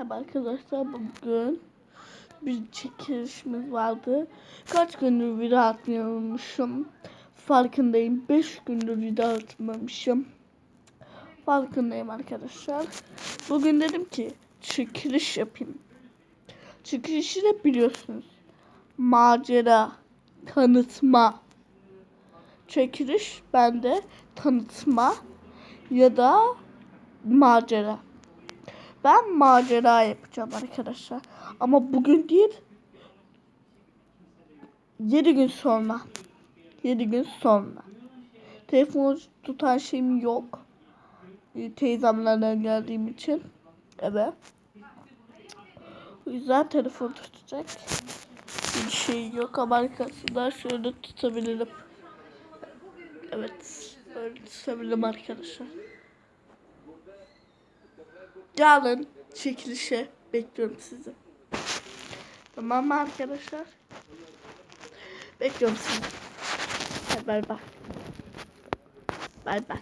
Merhaba arkadaşlar bugün bir çekilişimiz vardı. Kaç gündür video atmıyormuşum. Farkındayım. 5 gündür video atmamışım. Farkındayım arkadaşlar. Bugün dedim ki çekiliş yapayım. Çekilişi de biliyorsunuz. Macera, tanıtma. Çekiliş bende tanıtma ya da macera. Ben macera yapacağım arkadaşlar. Ama bugün değil. 7 gün sonra. 7 gün sonra. Telefonu tutan şeyim yok. Ee, Teyzemlerden geldiğim için. Evet. O yüzden telefon tutacak bir şey yok ama arkasından şöyle tutabilirim. Evet. Böyle tutabilirim arkadaşlar. Yarın çekilişe bekliyorum sizi. Tamam mı arkadaşlar? Bekliyorum sizi. Bay bay. Bay bay.